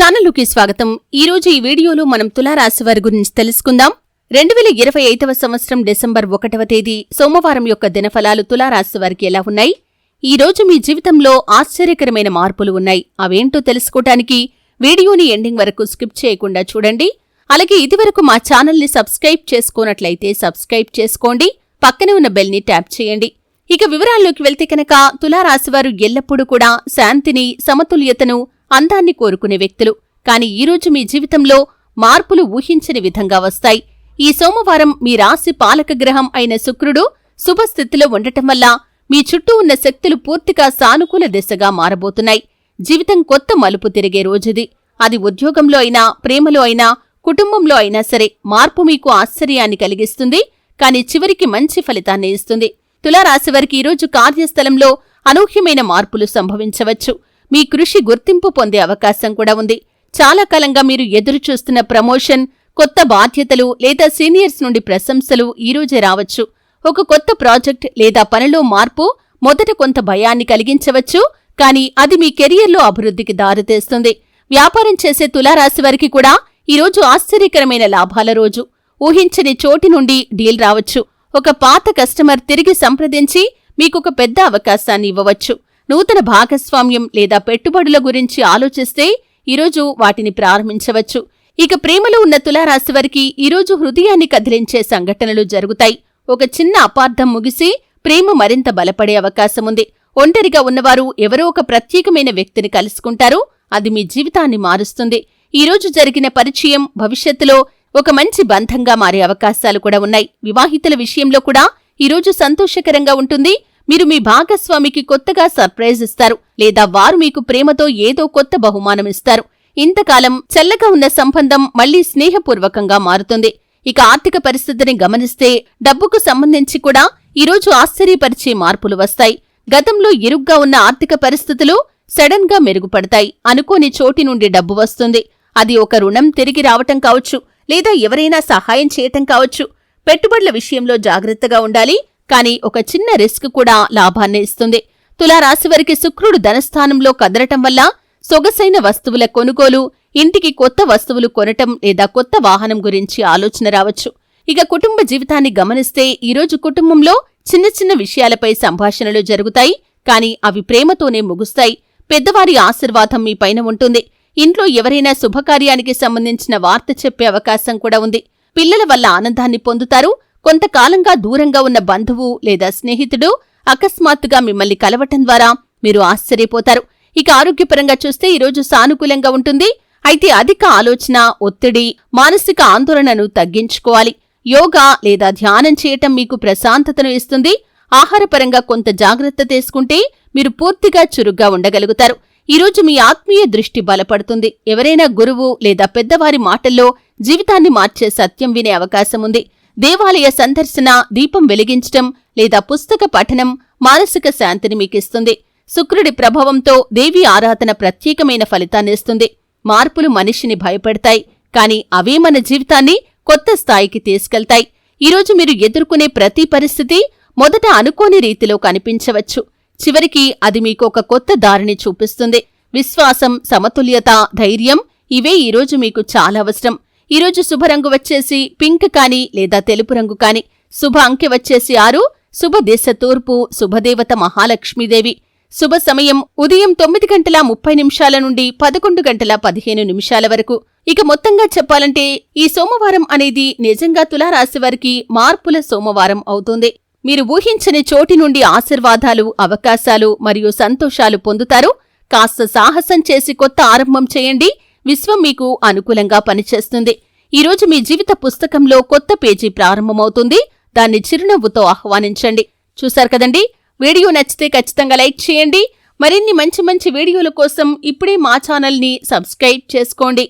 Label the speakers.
Speaker 1: ఛానల్కి స్వాగతం. ఈ రోజు ఈ వీడియోలో మనం తులారాశి వారి గురించి తెలుసుకుందాం. రెండు వేల ఇరవై ఐదవ సంవత్సరం డిసెంబర్ ఒకటవ తేదీ సోమవారం యొక్క దినఫలాలు తులారాశి వారికి ఎలా ఉన్నాయి? ఈ రోజు మీ జీవితంలో ఆశ్చర్యకరమైన మార్పులు ఉన్నాయి. అవేంటో తెలుసుకోవటానికి వీడియోని ఎండింగ్ వరకు స్కిప్ చేయకుండా చూడండి. అలాగే ఇదివరకు మా ఛానల్ని సబ్స్క్రైబ్ చేసుకోనట్లయితే సబ్స్క్రైబ్ చేసుకోండి. పక్కనే ఉన్న బెల్ని ట్యాప్ చేయండి. ఇక వివరాల్లోకి వెళ్తే కనుక తులారాశివారు ఎల్లప్పుడూ కూడా శాంతిని సమతుల్యతను అందాన్ని కోరుకునే వ్యక్తులు. కాని ఈరోజు మీ జీవితంలో మార్పులు ఊహించని విధంగా వస్తాయి. ఈ సోమవారం మీ రాశి పాలక గ్రహం అయిన శుక్రుడు శుభస్థితిలో ఉండటం వల్ల మీ చుట్టూ ఉన్న శక్తులు పూర్తిగా సానుకూల దిశగా మారబోతున్నాయి. జీవితం కొత్త మలుపు తిరిగే రోజుది. అది ఉద్యోగంలో అయినా ప్రేమలో అయినా కుటుంబంలో అయినా సరే మార్పు మీకు ఆశ్చర్యాన్ని కలిగిస్తుంది. కాని చివరికి మంచి ఫలితాన్ని ఇస్తుంది. తులారాశివారికి ఈరోజు కార్యస్థలంలో అనూహ్యమైన మార్పులు సంభవించవచ్చు. మీ కృషి గుర్తింపు పొందే అవకాశం కూడా ఉంది. చాలా కాలంగా మీరు ఎదురు చూస్తున్న ప్రమోషన్ కొత్త బాధ్యతలు లేదా సీనియర్స్ నుండి ప్రశంసలు ఈరోజే రావచ్చు. ఒక కొత్త ప్రాజెక్ట్ లేదా పనిలో మార్పు మొదట కొంత భయాన్ని కలిగించవచ్చు కానీ అది మీ కెరియర్లో అభివృద్ధికి దారితీస్తుంది. వ్యాపారం చేసే తులారాశి వారికి కూడా ఈరోజు ఆశ్చర్యకరమైన లాభాల రోజు. ఊహించని చోటి నుండి డీల్ రావచ్చు. ఒక పాత కస్టమర్ తిరిగి సంప్రదించి మీకొక పెద్ద అవకాశాన్ని ఇవ్వవచ్చు. నూతన భాగస్వామ్యం లేదా పెట్టుబడుల గురించి ఆలోచిస్తే ఈరోజు వాటిని ప్రారంభించవచ్చు. ఇక ప్రేమలో ఉన్న తులారాశి వారికి ఈరోజు హృదయాన్ని కదిలించే సంఘటనలు జరుగుతాయి. ఒక చిన్న అపార్థం ముగిసి ప్రేమ మరింత బలపడే అవకాశముంది ఒంటరిగా ఉన్నవారు ఎవరో ఒక ప్రత్యేకమైన వ్యక్తిని కలుసుకుంటారు. అది మీ జీవితాన్ని మారుస్తుంది. ఈరోజు జరిగిన పరిచయం భవిష్యత్తులో ఒక మంచి బంధంగా మారే అవకాశాలు కూడా ఉన్నాయి. వివాహితుల విషయంలో కూడా ఈరోజు సంతోషకరంగా ఉంటుంది. మీరు మీ భాగస్వామికి కొత్తగా సర్ప్రైజ్ ఇస్తారు లేదా వారు మీకు ప్రేమతో ఏదో కొత్త బహుమానం ఇస్తారు. ఇంతకాలం చల్లగా ఉన్న సంబంధం మళ్ళీ స్నేహపూర్వకంగా మారుతుంది. ఇక ఆర్థిక పరిస్థితిని గమనిస్తే డబ్బుకు సంబంధించి కూడా ఈరోజు ఆశ్చర్యపరిచే మార్పులు వస్తాయి. గతంలో ఇరుగ్గా ఉన్న ఆర్థిక పరిస్థితులు సడన్గా మెరుగుపడతాయి. అనుకోని చోటి నుండి డబ్బు వస్తుంది. అది ఒక రుణం తిరిగి రావటం కావచ్చు లేదా ఎవరైనా సహాయం చేయటం కావచ్చు. పెట్టుబడుల విషయంలో జాగ్రత్తగా ఉండాలి. కానీ ఒక చిన్న రిస్క్ కూడా లాభాన్ని ఇస్తుంది. తులారాశి వారికి శుక్రుడు ధనస్థానంలో కదలటం వల్ల సొగసైన వస్తువుల కొనుగోలు ఇంటికి కొత్త వస్తువులు కొనటం లేదా కొత్త వాహనం గురించి ఆలోచన రావచ్చు. ఇక కుటుంబ జీవితాన్ని గమనిస్తే ఈరోజు కుటుంబంలో చిన్న చిన్న విషయాలపై సంభాషణలు జరుగుతాయి. కానీ అవి ప్రేమతోనే ముగుస్తాయి. పెద్దవారి ఆశీర్వాదం మీ పైన ఉంటుంది. ఇంట్లో ఎవరైనా శుభకార్యానికి సంబంధించిన వార్త చెప్పే అవకాశం కూడా ఉంది. పిల్లల వల్ల ఆనందాన్ని పొందుతారు. కొంతకాలంగా దూరంగా ఉన్న బంధువు లేదా స్నేహితుడు అకస్మాత్తుగా మిమ్మల్ని కలవటం ద్వారా మీరు ఆశ్చర్యపోతారు. ఇక ఆరోగ్యపరంగా చూస్తే ఈరోజు సానుకూలంగా ఉంటుంది. అయితే అధిక ఆలోచన ఒత్తిడి మానసిక ఆందోళనను తగ్గించుకోవాలి. యోగా లేదా ధ్యానం చేయటం మీకు ప్రశాంతతను ఇస్తుంది. ఆహారపరంగా కొంత జాగ్రత్త తీసుకుంటే మీరు పూర్తిగా చురుగ్గా ఉండగలుగుతారు. ఈరోజు మీ ఆత్మీయ దృష్టి బలపడుతుంది. ఎవరైనా గురువు లేదా పెద్దవారి మాటల్లో జీవితాన్ని మార్చే సత్యం వినే అవకాశముంది దేవాలయ సందర్శన దీపం వెలిగించటం లేదా పుస్తక పఠనం మానసిక శాంతిని మీకిస్తుంది. శుక్రుడి ప్రభావంతో దేవి ఆరాధన ప్రత్యేకమైన ఫలితాన్నిస్తుంది మార్పులు మనిషిని భయపెడతాయి. కాని అవే మన జీవితాన్ని కొత్త స్థాయికి తీసుకెళ్తాయి. ఈరోజు మీరు ఎదుర్కొనే ప్రతి పరిస్థితి మొదట అనుకోని రీతిలో కనిపించవచ్చు. చివరికి అది మీకు ఒక కొత్త దారిని చూపిస్తుంది. విశ్వాసం సమతుల్యత ధైర్యం ఇవే ఈరోజు మీకు చాలా అవసరం. ఈరోజు శుభరంగు వచ్చేసి పింక్ కాని లేదా తెలుపు రంగు కాని. శుభ అంకె వచ్చేసి ఆరు. శుభ దేశ తూర్పు శుభదేవత మహాలక్ష్మీదేవి. శుభ సమయం ఉదయం తొమ్మిది గంటల ముప్పై నిమిషాల నుండి పదకొండు గంటల పదిహేను నిమిషాల వరకు. ఇక మొత్తంగా చెప్పాలంటే ఈ సోమవారం అనేది నిజంగా తులారాశి వారికి మార్పుల సోమవారం అవుతుంది. మీరు ఊహించని చోటి నుండి ఆశీర్వాదాలు అవకాశాలు మరియు సంతోషాలు పొందుతారు. కాస్త సాహసం చేసి కొత్త ఆరంభం చేయండి. విశ్వం మీకు అనుకూలంగా పనిచేస్తుంది. ఈరోజు మీ జీవిత పుస్తకంలో కొత్త పేజీ ప్రారంభమవుతుంది. దాన్ని చిరునవ్వుతో ఆహ్వానించండి. చూశారు కదండి? వీడియో నచ్చితే ఖచ్చితంగా లైక్ చేయండి. మరిన్ని మంచి మంచి వీడియోల కోసం ఇప్పుడే మా ఛానల్ని సబ్స్క్రైబ్ చేసుకోండి.